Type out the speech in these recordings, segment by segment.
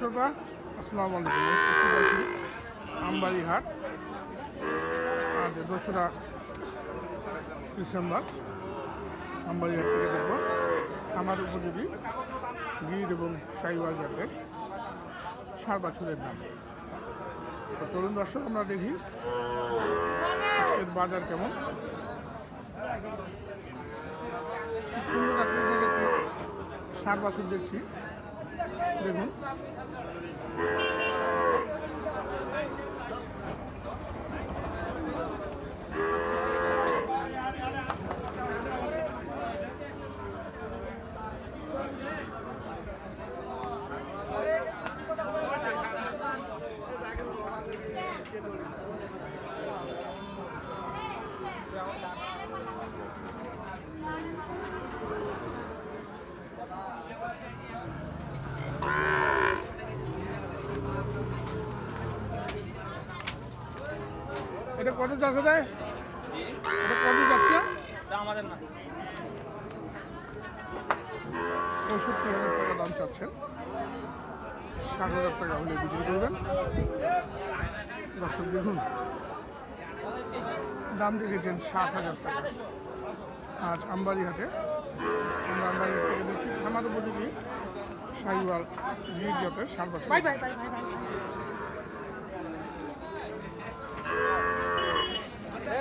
শ্রোতা আসসালামু আলাইকুম। আমবাড়ি হাট দোসরা ডিসেম্বর। আমবাড়ি হাট থেকে দেখব। আমার উপযোগী গির এবং সাইওয়াল জাতের সার বাছুরের দাম চলুন দর্শক, আমরা দেখি আজকের বাজার কেমন। সুন্দর সার বাছুর দেখছি। দেখুন কত যাচ্ছে রে কত যাচ্ছে? আমাদের না পঁয়ষট্টি হাজার টাকা দাম চাচ্ছেন ষাট হাজার টাকা হলে বিক্রি করবেন। দর্শক, দেখুন। দাম রেখেছেন ষাট হাজার টাকা। আজ আমবাড়ি হাটে। আমরা আমবাড়ি হাট থেকে দেখছি খামার উপযোগী সাইওয়াল গির জাতের বছর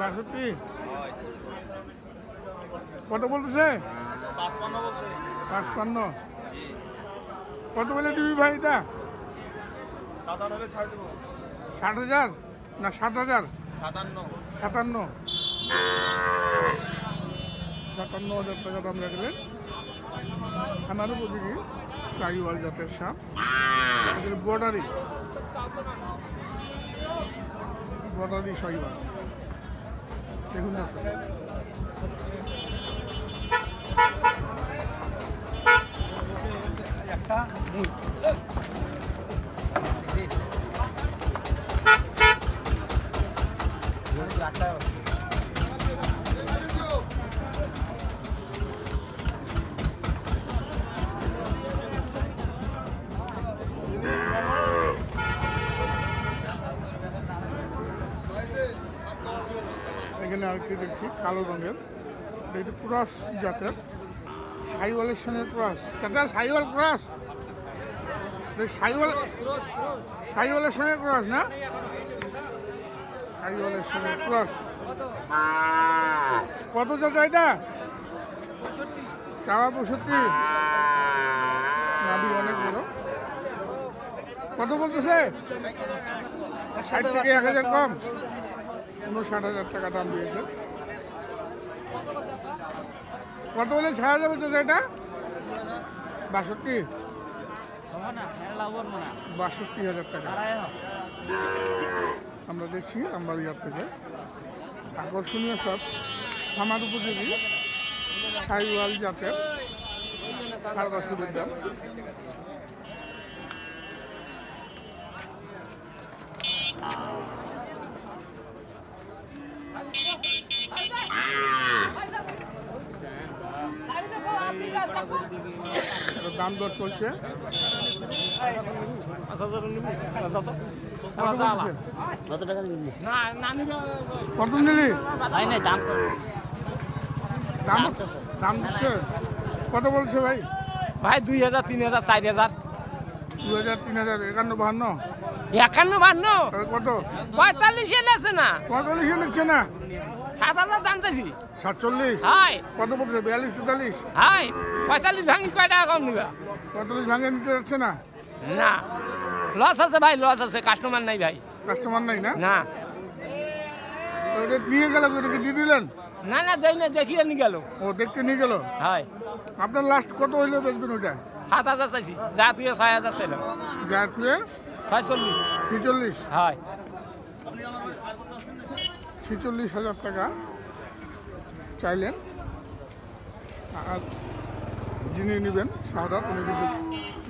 বাষট্টি। কত বলতেছে? পাঁচপান্ন কত বলে দিবি ভাই এটা? ষাট হাজার? না সাত হাজার? সাতান্ন। সাতান্ন। হাজার টাকা দাম রাখলেন আমার উপযোগী টাইওয়াল জাতের সাপ। বর্ডারি বর্ডারি শৈবাল। দেখুন একটা। আরেকটি দেখছি, কালো রঙের। এটা ক্রস জাতের সাইওয়ালের সঙ্গে ক্রস। চাচা সাইওয়াল ক্রস? সাইওয়াল সাইওয়ালের সঙ্গে ক্রস না? সাইওয়ালের সঙ্গে ক্রস। কত চাচা এটা? চাওয়া পঁয়ষট্টি। নাবি অনেক বড়। কত বলতেছে? থেকে এক হাজার কম। উনষাট হাজার টাকা দাম দিয়েছে? কত বলে ছাড়া যাবে তো এটা? বাষট্টি? বাষট্টি হাজার টাকা। আমরা দেখছি আমবাড়িয়ার থেকে আকর্ষণীয় সব। খামার উপযোগী। সাইওয়াল জাতের সার বাছুরের দাম। এটার দাম দর চলছে? কত নিলি দাম দিচ্ছে? কত বলছে ভাই? ভাই দুই হাজার তিন হাজার চার হাজার। দু হাজার তিন হাজার একান্ন বাহান্ন। একান্ন বান্ন। কত? পঁয়তাল্লিশ আছে না। পঁয়তাল্লিশ নিচ্ছে না? সাত হাজার দাম চাইছি। সাতচল্লিশ? হাই কত বলছে? বিয়াল্লিশ তেতাল্লিশ? হাই পঁয়তাল্লিশ ভাঙি কয় টাকা কম নিবা? পঁয়তাল্লিশ ভাঙে নিতে যাচ্ছে না? না। লস আছে ভাই লস আছে। কাস্টমার নাই ভাই। কাস্টমার নাই না? না। নিয়ে গেল এটাকে দিয়ে দিলেন? না না দেই না দেখিয়ে নি গেল। ও দেখতে নিয়ে গেল? হাই আপনার লাস্ট কত হইল বেচবেন ওটা সাত হাজার চাইছি। যা তুই ছয় হাজার চাইলাম। জাতীয়? ছয়চল্লিশ ছিচল্লিশ। হয় ছিচল্লিশ হাজার টাকা চাইলেন। আর যিনি নেবেন শাহাদ উনি কিন্তু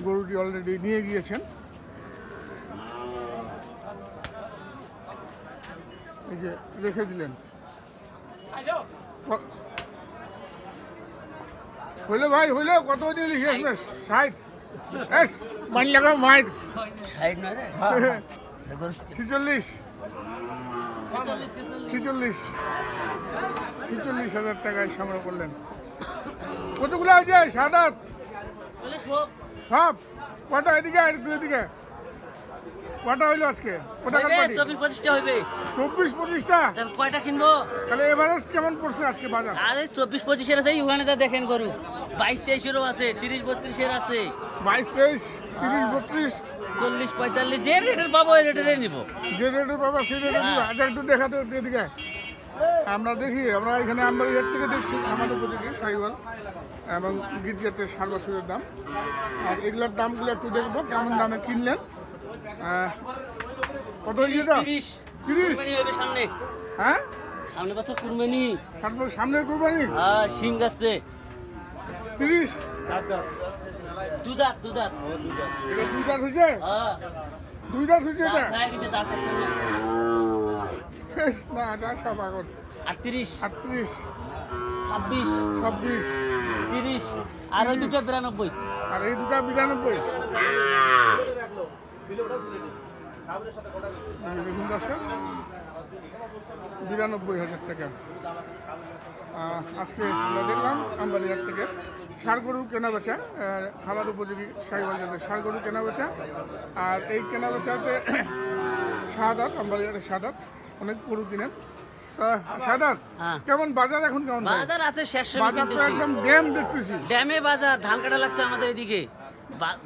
গরুটি অলরেডি নিয়ে গিয়েছেন। এই যে রেখে দিলেন। হইল ভাই হইল কত দিলি শেষ ষাট। মান লাগাও মাইক সাইড নয় রে। ছিচল্লিশ। ছিচল্লিশ। ছিচল্লিশ হাজার টাকায় সংগ্রহ করলেন। কতগুলো আছে? সাদাত সব। কটা এদিকে এদিকে? কটা হইল আজকে? কটা কাটবাটি? চব্বিশ পঁচিশটা হইবে। চব্বিশ পঁচিশটা? কয়টা কিনবো? তাহলে এভারেজ কেমন পড়ছে আজকে বাজার? আরে চব্বিশ পঁচিশের আছে ওখানে তা দেখেন গরু। বাইশ তেইশেরও আছে তিরিশ বত্রিশের আছে। বাইশ তেইশ তিরিশ বত্রিশ। চল্লিশ পঁয়তাল্লিশ যে রেটের পাবো ওই রেটেরই নিবো। যে রেটের বাবা সেই রেটে দিবে আচ্ছা একটু দেখাতে এদিকে। আমরা দেখি আমরা এখানে আমবাড়িহাট থেকে দেখছি আমাদের উপযোগী সাইওয়াল এবং গিট জাতের সার বছরের দাম। আর এগুলোর দামগুলো একটু দেখব কেমন দামে কিনলেন। কত হয়েছে? তিরিশ। তিরিশ? সামনে। হ্যাঁ? সামনে বছর কুরবানি। সামনের কোরবানি? হ্যাঁ শিং আছে। তিরিশ? দুদাত দুদাত। এটা দুই দাঁত হয়েছে? হ্যাঁ। দুই দাঁত হয়েছে হয়ে বেশ, না সব আগর আটত্রিশ। আটত্রিশ। ছাব্বিশ। ছাব্বিশ। তিরিশ। আর ওই দুটো বিরানব্বই। আর এই দুটা বিরানব্বই। দেখুন দর্শক বিরানব্বই হাজার টাকা। আজকে আমরা দেখলাম আমবাড়িহাট থেকে সার গরু কেনা বেচা খাবার উপযোগী সাইবাল জাতের সার গরু কেনা বেচা আর এই কেনা বেচাতে শাহাদাত আমবাড়িহাটের শাহাদাত অনেক গরু কিনেন। হ্যাঁ। কেমন বাজার এখন কেমন বাজার আছে শেষ বাজার একদম ড্যাম দেখতেছি। ড্যামে বাজার ধান কাটা লাগছে আমাদের এদিকে।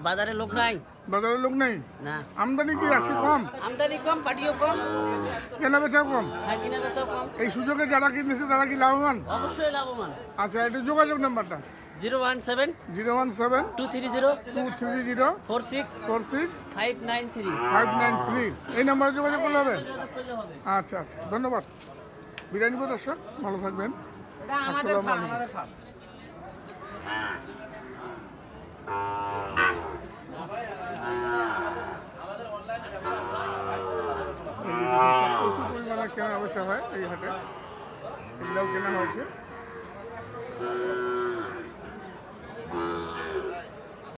বাজারে লোক নাই? বাজারে লোক নাই? না। আমদানি কি আজকে কম? আমদানি কম পাটিও কম। কেনা বেচা কম? হ্যাঁ কিনা বেচাও কম। এই সুযোগে যারা কিনেছে তারা কি লাভবান? অবশ্যই লাভবান। আচ্ছা এটা যোগাযোগ নাম্বারটা? Zero one seven zero one seven two three zero two three zero four six four six five nine three. Five nine three. এই নাম্বারে যোগাযোগ করলে হবে? আচ্ছা আচ্ছা ধন্যবাদ। বিরিয়ানি দর্শক ভালো থাকবেন। আসসালামু আলাইকুম। এই যে দেখুন, সব প্রচুর পরিমাণে কেনা বেচা হয় এই হাটে এগুলোও কেনা হয়েছে।